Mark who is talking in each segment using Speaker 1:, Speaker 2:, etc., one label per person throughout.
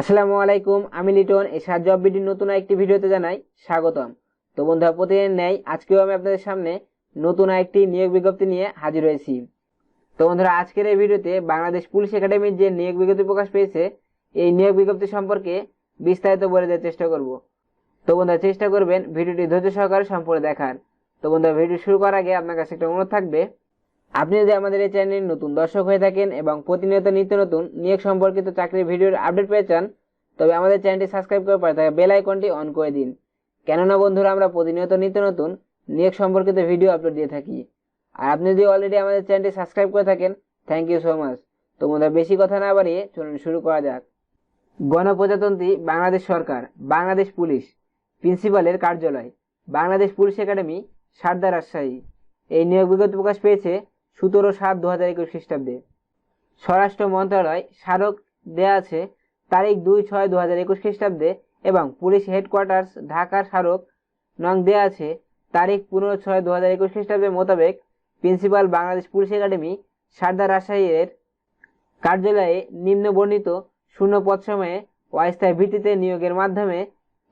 Speaker 1: আসসালামু আলাইকুম, আমি লিটন, এই সাত জব বিডির নতুন একটি ভিডিওতে জানাই স্বাগতম। তো বন্ধুরা, প্রতিদিন নেই, আজকেও আমি আপনাদের সামনে নতুন একটি নিয়োগ বিজ্ঞপ্তি নিয়ে হাজির হয়েছি। তো বন্ধুরা, আজকের এই ভিডিওতে বাংলাদেশ পুলিশ একাডেমির যে নিয়োগ বিজ্ঞপ্তি প্রকাশ পেয়েছে, এই নিয়োগ বিজ্ঞপ্তি সম্পর্কে বিস্তারিত বলে দেওয়ার চেষ্টা করব। তো বন্ধুরা, চেষ্টা করবেন ভিডিওটি ধৈর্য সহকারে সম্পূর্ণ দেখার। তো বন্ধুরা, ভিডিও শুরু করার আগে আপনার কাছে একটা অনুরোধ থাকবে আপনি যদি আমাদের এই চ্যানেলের নতুন দর্শক হয়ে থাকেন এবং প্রতিনিয়ত নিত্য নতুন নিয়োগ সম্পর্কিত চাকরির ভিডিওর আপডেট পেয়ে চান, তবে আমাদের চ্যানেলটি সাবস্ক্রাইব করে পারে থাকা বেল আইকনটি অন করে দিন। কেননা বন্ধুরা, আমরা প্রতিনিয়ত নিত্য নতুন নিয়োগ সম্পর্কিত ভিডিও আপলোড দিয়ে থাকি। আর আপনি যদি অলরেডি আমাদের চ্যানেলটি সাবস্ক্রাইব করে থাকেন থ্যাংক ইউ সো মাচ তো বন্ধুরা, বেশি কথা না বাড়িয়ে চলুন শুরু করা যাক। গণপ্রজাতন্ত্রী বাংলাদেশ সরকার, বাংলাদেশ পুলিশ, প্রিন্সিপালের কার্যালয়, বাংলাদেশ পুলিশ একাডেমি, সারদা রাজশাহী। এই নিয়োগ বিজ্ঞপ্তি প্রকাশ পেয়েছে সতেরো সাত দু হাজার একুশ খ্রিস্টাব্দে। স্বরাষ্ট্র মন্ত্রণালয় স্মারক দেয়া আছে তারিখ দুই ছয় দু হাজার একুশ খ্রিস্টাব্দে এবং পুলিশ হেডকোয়ার্টার্স ঢাকার স্মারক নং দেয়া আছে তারিখ পনেরো ছয় দু হাজার একুশ খ্রিস্টাব্দের মোতাবেক principal Bangladesh police academy Sarda রাজশাহীর কার্যালয়ে নিম্ন বর্ণিত শূন্য পদ সময়ে অস্থায়ী ভিত্তিতে নিয়োগের মাধ্যমে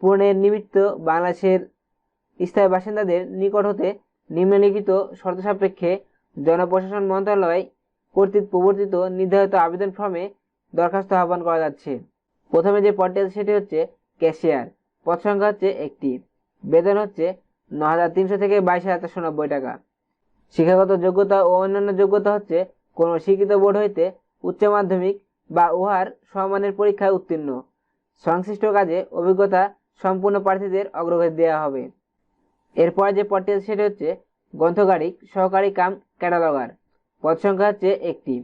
Speaker 1: পূরণের নিমিত্ত বাংলাদেশের স্থায়ী বাসিন্দাদের নিকট হতে নিম্নলিখিত শর্ত সাপেক্ষে জনপ্রশাসন মন্ত্রণালয় কর্তৃক প্রবর্তিত নির্ধারিত আবেদন ফর্মে দরখাস্ত আহ্বান করা যাচ্ছে। প্রথমে যে পদটি আছে সেটি হচ্ছে ক্যাশিয়ার। পদ সংখ্যা হচ্ছে একটি। বেতন হচ্ছে ন হাজার তিনশো থেকে বাইশ হাজার চারশো নব্বই টাকা। শিক্ষাগত যোগ্যতা ও অন্যান্য যোগ্যতা হচ্ছে কোনো শিক্ষিত বোর্ড হইতে উচ্চ মাধ্যমিক বা উহার সমানের পরীক্ষায় উত্তীর্ণ। সংশ্লিষ্ট কাজে অভিজ্ঞতা সম্পূর্ণ প্রার্থীদের অগ্রগতি দেওয়া হবে। এরপর যে পদটি আছে সেটি হচ্ছে গ্রন্থকারিক সহকারী কাম ক্যাটালগার পদ সংখ্যা হচ্ছে একটি।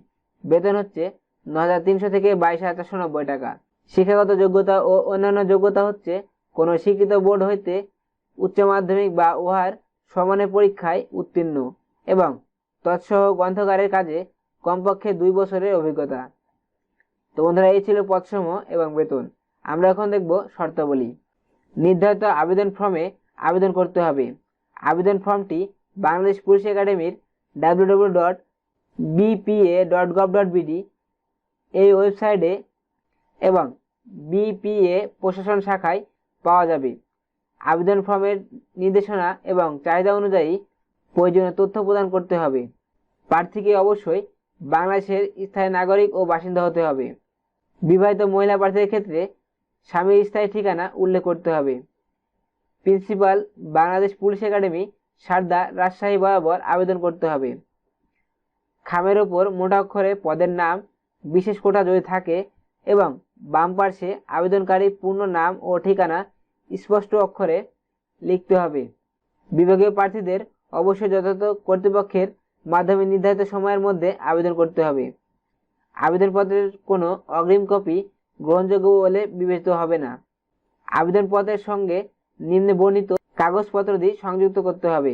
Speaker 1: বেতন হচ্ছে ন হাজার তিনশো থেকে বাইশ হাজার চারশো নব্বই টাকা। শিক্ষাগত যোগ্যতা ও অন্যান্য যোগ্যতা হচ্ছে কোনো শিক্ষিত বোর্ড হইতে উচ্চ মাধ্যমিক বা উহার সমানের পরীক্ষায় উত্তীর্ণ এবং তৎসহ গ্রন্থকারের কাজে কমপক্ষে দুই বছরের অভিজ্ঞতা। তো বন্ধুরা, এই ছিল পদসমূহ এবং বেতন। আমরা এখন দেখব শর্তাবলী। নির্ধারিত আবেদন ফর্মে আবেদন করতে হবে। আবেদন ফর্মটি বাংলাদেশ পুলিশ একাডেমির W dot BPA dot gov dot BD এই ওয়েবসাইটে এবং বিপিএ প্রশাসন শাখায় পাওয়া যাবে। আবেদন ফর্মের নির্দেশনা এবং চাহিদা অনুযায়ী প্রয়োজনীয় তথ্য প্রদান করতে হবে। প্রার্থীকে অবশ্যই বাংলাদেশের স্থায়ী নাগরিক ও বাসিন্দা হতে হবে। বিবাহিত মহিলা প্রার্থীদের ক্ষেত্রে স্বামীর স্থায়ী ঠিকানা উল্লেখ করতে হবে। Principal, Bangladesh police academy Sarda Rajshahi বরাবর আবেদন করতে হবে। খামের ওপর মোটা অক্ষরে পদের নাম, বিশেষ কোটা যদি থাকে এবং বাম পার্শ্বে আবেদনকারী পূর্ণ নাম ও ঠিকানা স্পষ্ট অক্ষরে লিখতে হবে। বিভাগীয় প্রার্থীদের অবশ্যই যথাযথ কর্তৃপক্ষের মাধ্যমে নির্ধারিত সময়ের মধ্যে আবেদন করতে হবে। আবেদনপত্রের কোনো অগ্রিম কপি গ্রহণযোগ্য বলে বিবেচিত হবে না। আবেদনপত্রের সঙ্গে নিম্নে বর্ণিত কাগজপত্রটি সংযুক্ত করতে হবে।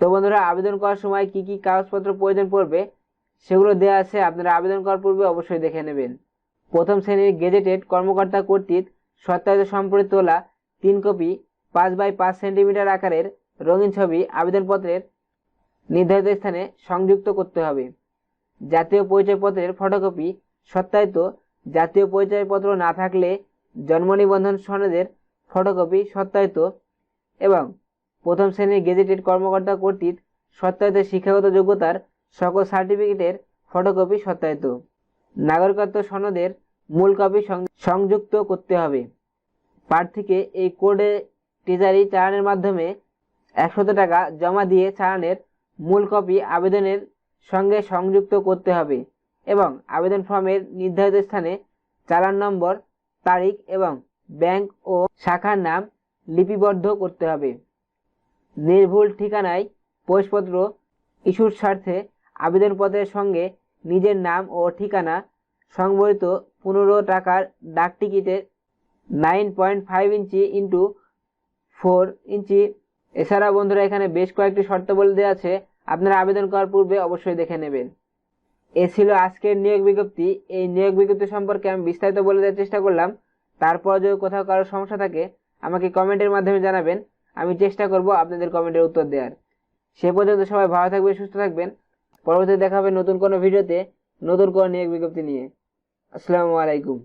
Speaker 1: তো বন্ধুরা, আবেদন করার সময় কি কি কাগজপত্র প্রয়োজন পড়বে সেগুলো দেওয়া আছে। আপনারা আবেদন করার পূর্বে অবশ্যই দেখে নেবেন। প্রথম শ্রেণির গেজেটেড কর্মকর্তা কর্তৃক সত্যায়িত সম্পর্কে তোলা তিন কপি পাঁচ বাই পাঁচ সেন্টিমিটার আকারের রঙিন ছবি আবেদনপত্রের নির্ধারিত স্থানে সংযুক্ত করতে হবে। জাতীয় পরিচয়পত্রের ফটোকপি সত্যায়িত। জাতীয় পরিচয়পত্র না থাকলে জন্ম নিবন্ধন সনদের ফটোকপি সত্যায়িত। এবং প্রথম শ্রেণির গেজেটেড কর্মকর্তা কর্তৃক সত্যায়িত শিক্ষাগত যোগ্যতার সকল সার্টিফিকেটের ফটোকপি সত্যায়িত। নাগরিকত্ব সনদের মূল কপি সংযুক্ত করতে হবে। প্রার্থীকে এই কোডে ট্রেজারি চালানের মাধ্যমে একশত টাকা জমা দিয়ে চালানের মূল কপি আবেদনের সঙ্গে সংযুক্ত করতে হবে এবং আবেদন ফর্মের নির্ধারিত স্থানে চালান নম্বর, তারিখ এবং ব্যাংক ও শাখার নাম লিপিবদ্ধ করতে হবে। নির্ভুল ঠিকানায় প্রবেশপত্র ইস্যুর স্বার্থে আবেদনপত্রের সঙ্গে নিজের নাম ও ঠিকানা, সংবলিত পনেরো টাকার ডাক টিকিটের nine point five inch into four inch. এছাড়া বন্ধুরা, এখানে বেশ কয়েকটি শর্তাবলী দেওয়া আছে। আপনারা আবেদন করার পূর্বে অবশ্যই দেখে নেবেন। এ ছিল আজকের নিয়োগ বিজ্ঞপ্তি। এই নিয়োগ বিজ্ঞপ্তি সম্পর্কে আমি বিস্তারিত বলে দেওয়ার চেষ্টা করলাম। তারপর যদি কোথাও কারও সমস্যা থাকে আমাকে কমেন্টের মাধ্যমে জানাবেন। আমি চেষ্টা করব আপনাদের কমেন্টের উত্তর দেওয়ার। সে পর্যন্ত সবাই ভালো থাকবেন, সুস্থ থাকবেন। পরবর্তীতে দেখা হবে নতুন কোনো ভিডিওতে, নতুন কোনো নিয়োগ বিজ্ঞপ্তি নিয়ে। আসসালামু আলাইকুম।